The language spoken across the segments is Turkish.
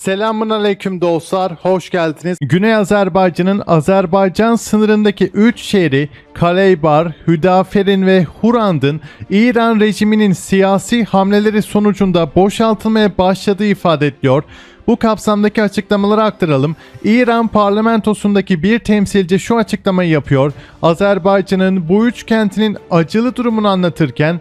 Selamun aleyküm dostlar, hoş geldiniz. Güney Azerbaycan'ın Azerbaycan sınırındaki 3 şehri Kaleybar, Hüdaferin ve Hurand'ın İran rejiminin siyasi hamleleri sonucunda boşaltılmaya başladığı ifade ediliyor. Bu kapsamdaki açıklamaları aktaralım. İran parlamentosundaki bir temsilci şu açıklamayı yapıyor. Azerbaycan'ın bu üç kentinin acılı durumunu anlatırken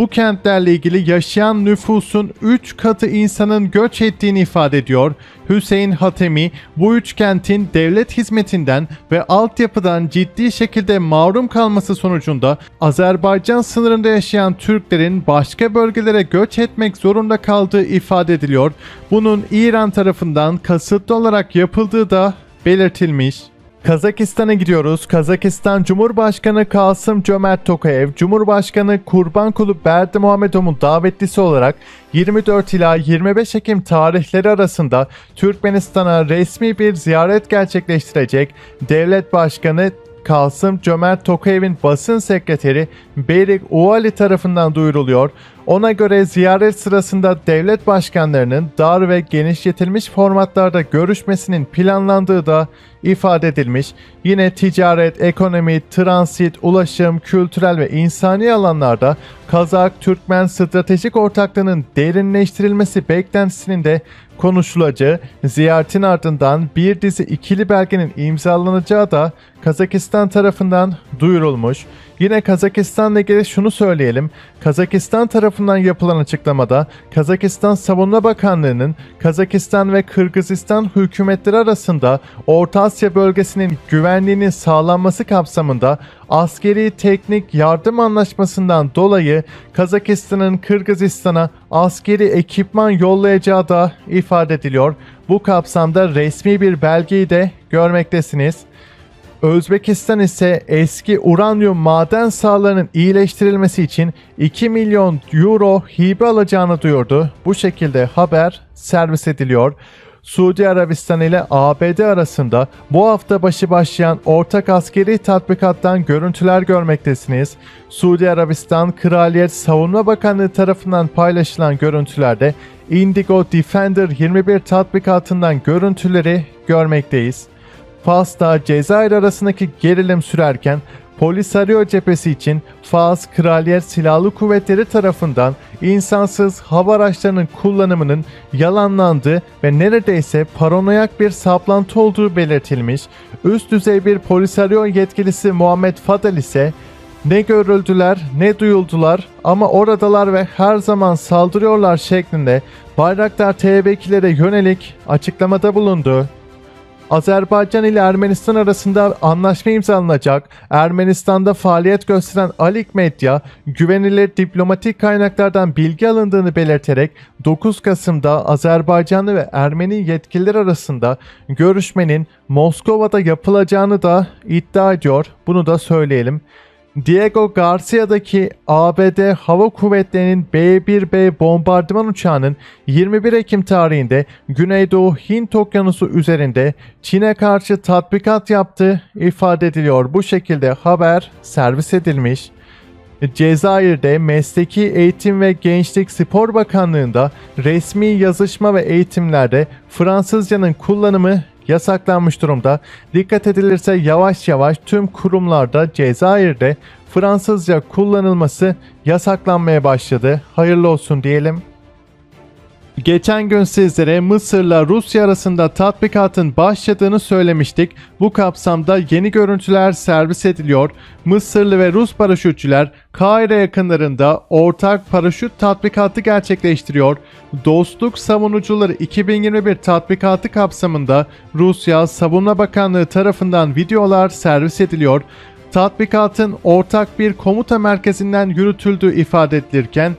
bu kentlerle ilgili yaşayan nüfusun 3 katı insanın göç ettiğini ifade ediyor. Hüseyin Hatemi bu üç kentin devlet hizmetinden ve altyapıdan ciddi şekilde mahrum kalması sonucunda Azerbaycan sınırında yaşayan Türklerin başka bölgelere göç etmek zorunda kaldığı ifade ediliyor. Bunun İran tarafından kasıtlı olarak yapıldığı da belirtilmiş. Kazakistan'a gidiyoruz. Kazakistan Cumhurbaşkanı Kasım Cömert Tokayev, Cumhurbaşkanı Kurbanqulu Berdimuhamedov'un davetlisi olarak 24 ila 25 Ekim tarihleri arasında Türkmenistan'a resmi bir ziyaret gerçekleştirecek. Devlet Başkanı Kasım Cömert Tokayev'in basın sekreteri Berik Uali tarafından duyuruluyor. Ona göre ziyaret sırasında devlet başkanlarının dar ve genişletilmiş formatlarda görüşmesinin planlandığı da ifade edilmiş. Yine ticaret, ekonomi, transit, ulaşım, kültürel ve insani alanlarda Kazak-Türkmen stratejik ortaklığının derinleştirilmesi beklentisinin de konuşulacağı, ziyaretin ardından bir dizi ikili belgenin imzalanacağı da Kazakistan tarafından duyurulmuş. Yine Kazakistan'la ilgili şunu söyleyelim. Kazakistan tarafından yapılan açıklamada Kazakistan Savunma Bakanlığı'nın Kazakistan ve Kırgızistan hükümetleri arasında Orta Asya bölgesinin güvenliğinin sağlanması kapsamında askeri teknik yardım anlaşmasından dolayı Kazakistan'ın Kırgızistan'a askeri ekipman yollayacağı da ifade ediliyor. Bu kapsamda resmi bir belgeyi de görmektesiniz. Özbekistan ise eski uranyum maden sahalarının iyileştirilmesi için 2 milyon euro hibe alacağını duyurdu. Bu şekilde haber servis ediliyor. Suudi Arabistan ile ABD arasında bu hafta başı başlayan ortak askeri tatbikattan görüntüler görmektesiniz. Suudi Arabistan Kraliyet Savunma Bakanlığı tarafından paylaşılan görüntülerde Indigo Defender 21 tatbikatından görüntüleri görmekteyiz. Fas'ta Cezayir arasındaki gerilim sürerken Polisario cephesi için Fas Kraliyet Silahlı Kuvvetleri tarafından insansız hava araçlarının kullanımının yalanlandığı ve neredeyse paranoyak bir saplantı olduğu belirtilmiş. Üst düzey bir Polisario yetkilisi Muhammed Fadel ise ne görüldüler ne duyuldular ama oradalar ve her zaman saldırıyorlar şeklinde Bayraktar TB2'lere yönelik açıklamada bulundu. Azerbaycan ile Ermenistan arasında anlaşma imzalanacak. Ermenistan'da faaliyet gösteren Alik Medya, güvenilir diplomatik kaynaklardan bilgi alındığını belirterek 9 Kasım'da Azerbaycanlı ve Ermeni yetkililer arasında görüşmenin Moskova'da yapılacağını da iddia ediyor. Bunu da söyleyelim. Diego Garcia'daki ABD Hava Kuvvetleri'nin B-1B bombardıman uçağının 21 Ekim tarihinde Güneydoğu Hint Okyanusu üzerinde Çin'e karşı tatbikat yaptığı ifade ediliyor. Bu şekilde haber servis edilmiş. Cezayir'de Mesleki Eğitim ve Gençlik Spor Bakanlığı'nda resmi yazışma ve eğitimlerde Fransızcanın kullanımı yasaklanmış durumda. Dikkat edilirse yavaş yavaş tüm kurumlarda Cezayir'de Fransızca kullanılması yasaklanmaya başladı. Hayırlı olsun diyelim. Geçen gün sizlere Mısır'la Rusya arasında tatbikatın başladığını söylemiştik. Bu kapsamda yeni görüntüler servis ediliyor. Mısırlı ve Rus paraşütçüler Kahire yakınlarında ortak paraşüt tatbikatı gerçekleştiriyor. Dostluk Savunucuları 2021 tatbikatı kapsamında Rusya Savunma Bakanlığı tarafından videolar servis ediliyor. Tatbikatın ortak bir komuta merkezinden yürütüldüğü ifade edilirken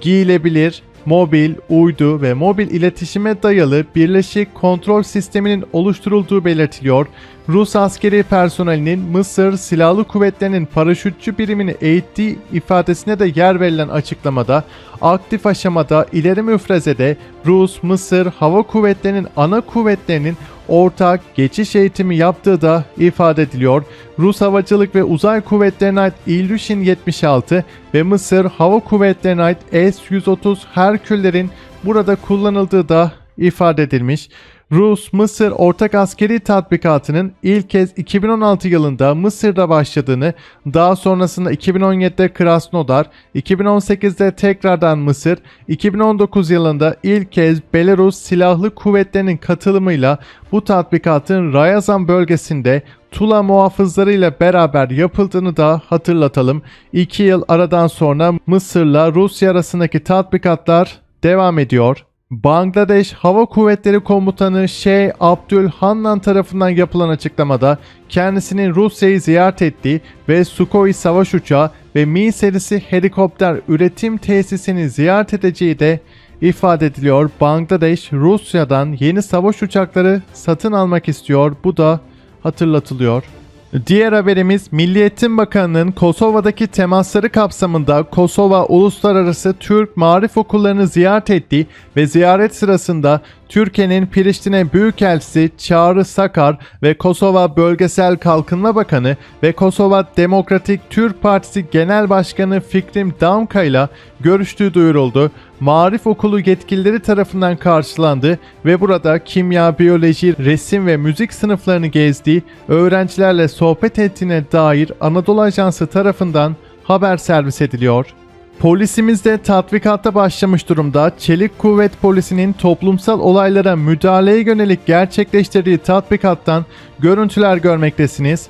giyilebilir, mobil, uydu ve mobil iletişime dayalı birleşik kontrol sisteminin oluşturulduğu belirtiliyor. Rus askeri personelinin Mısır Silahlı Kuvvetleri'nin paraşütçü birimini eğittiği ifadesine de yer verilen açıklamada aktif aşamada ileri müfrezede Rus, Mısır Hava Kuvvetleri'nin ana kuvvetlerinin ortak geçiş eğitimi yaptığı da ifade ediliyor. Rus Havacılık ve Uzay Kuvvetleri'ne ait İlyushin 76 ve Mısır Hava Kuvvetleri'ne ait S-130 Herküllerin burada kullanıldığı da ifade edilmiş. Rus-Mısır ortak askeri tatbikatının ilk kez 2016 yılında Mısır'da başladığını, daha sonrasında 2017'de Krasnodar, 2018'de tekrardan Mısır, 2019 yılında ilk kez Belarus Silahlı Kuvvetleri'nin katılımıyla bu tatbikatın Rayazan bölgesinde Tula muhafızlarıyla beraber yapıldığını da hatırlatalım. 2 yıl aradan sonra Mısır'la Rusya arasındaki tatbikatlar devam ediyor. Bangladeş Hava Kuvvetleri Komutanı Şeyh Abdülhannan tarafından yapılan açıklamada kendisinin Rusya'yı ziyaret ettiği ve Sukhoi savaş uçağı ve Mi serisi helikopter üretim tesisini ziyaret edeceği de ifade ediliyor. Bangladeş Rusya'dan yeni savaş uçakları satın almak istiyor. Bu da hatırlatılıyor. Diğer haberimiz Milli Eğitim Bakanı'nın Kosova'daki temasları kapsamında Kosova Uluslararası Türk Marif Okullarını ziyaret ettiği ve ziyaret sırasında Türkiye'nin Priştine Büyükelçisi Çağrı Sakar ve Kosova Bölgesel Kalkınma Bakanı ve Kosova Demokratik Türk Partisi Genel Başkanı Fikrim Damka ile görüştüğü duyuruldu. Marif Okulu yetkilileri tarafından karşılandı ve burada kimya, biyoloji, resim ve müzik sınıflarını gezdiği, öğrencilerle sohbet ettiğine dair Anadolu Ajansı tarafından haber servis ediliyor. Polisimiz de tatbikata başlamış durumda. Çelik Kuvvet Polisi'nin toplumsal olaylara müdahaleye yönelik gerçekleştirdiği tatbikattan görüntüler görmektesiniz.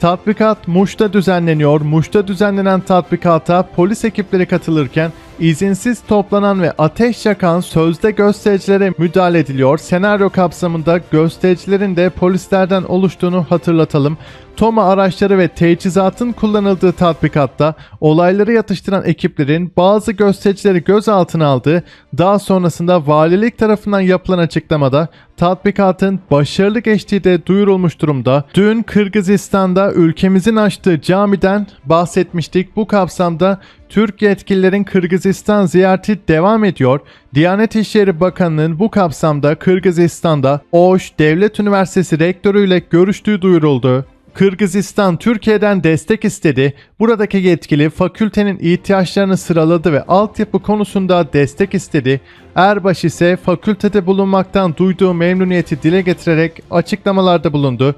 Tatbikat Muş'ta düzenleniyor. Muş'ta düzenlenen tatbikata polis ekipleri katılırken izinsiz toplanan ve ateş yakan sözde göstericilere müdahale ediliyor. Senaryo kapsamında göstericilerin de polislerden oluştuğunu hatırlatalım. Toma araçları ve teçhizatın kullanıldığı tatbikatta olayları yatıştıran ekiplerin bazı göstericileri gözaltına aldığı, daha sonrasında valilik tarafından yapılan açıklamada tatbikatın başarılı geçtiği de duyurulmuş durumda. Dün Kırgızistan'da ülkemizin açtığı camiden bahsetmiştik. Bu kapsamda Türk yetkililerin Kırgızistan ziyareti devam ediyor. Diyanet İşleri Bakanı'nın bu kapsamda Kırgızistan'da Oş Devlet Üniversitesi rektörüyle görüştüğü duyuruldu. Kırgızistan Türkiye'den destek istedi. Buradaki yetkili fakültenin ihtiyaçlarını sıraladı ve altyapı konusunda destek istedi. Erbaş ise fakültede bulunmaktan duyduğu memnuniyeti dile getirerek açıklamalarda bulundu.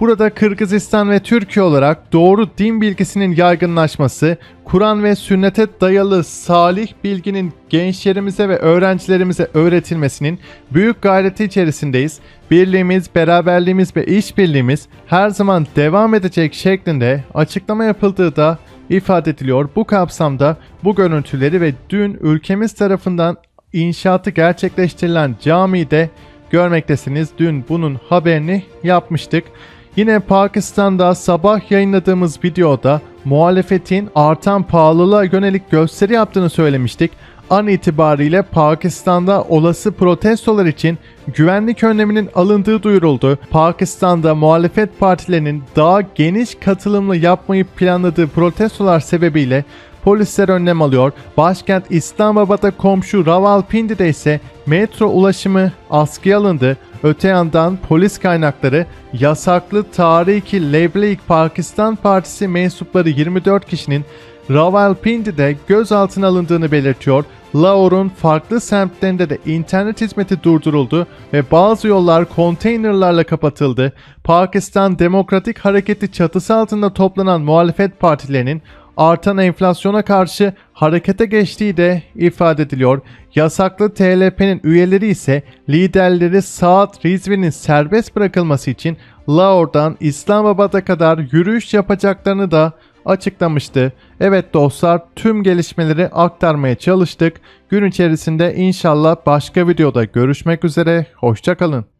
Burada Kırgızistan ve Türkiye olarak doğru din bilgisinin yaygınlaşması, Kur'an ve sünnete dayalı salih bilginin gençlerimize ve öğrencilerimize öğretilmesinin büyük gayreti içerisindeyiz. Birliğimiz, beraberliğimiz ve işbirliğimiz her zaman devam edecek şeklinde açıklama yapıldığı da ifade ediliyor. Bu kapsamda bu görüntüleri ve dün ülkemiz tarafından inşaatı gerçekleştirilen camide görmektesiniz. Dün bunun haberini yapmıştık. Yine Pakistan'da sabah yayınladığımız videoda muhalefetin artan pahalılığa yönelik gösteri yaptığını söylemiştik. An itibariyle Pakistan'da olası protestolar için güvenlik önleminin alındığı duyuruldu. Pakistan'da muhalefet partilerinin daha geniş katılımlı yapmayı planladığı protestolar sebebiyle polisler önlem alıyor. Başkent İslamabad'a komşu Ravalpindi'de ise metro ulaşımı askıya alındı. Öte yandan polis kaynakları yasaklı Tarih-i Lebleik Pakistan Partisi mensupları 24 kişinin Rawalpindi'de gözaltına alındığını belirtiyor. Lahore'un farklı semtlerinde de internet hizmeti durduruldu ve bazı yollar konteynerlarla kapatıldı. Pakistan Demokratik Hareketi çatısı altında toplanan muhalefet partilerinin artan enflasyona karşı harekete geçtiği de ifade ediliyor. Yasaklı TLP'nin üyeleri ise liderleri Saad Rizvi'nin serbest bırakılması için Lahore'dan İslamabad'a kadar yürüyüş yapacaklarını da açıklamıştı. Evet dostlar tüm gelişmeleri aktarmaya çalıştık. Gün içerisinde inşallah başka videoda görüşmek üzere. Hoşçakalın.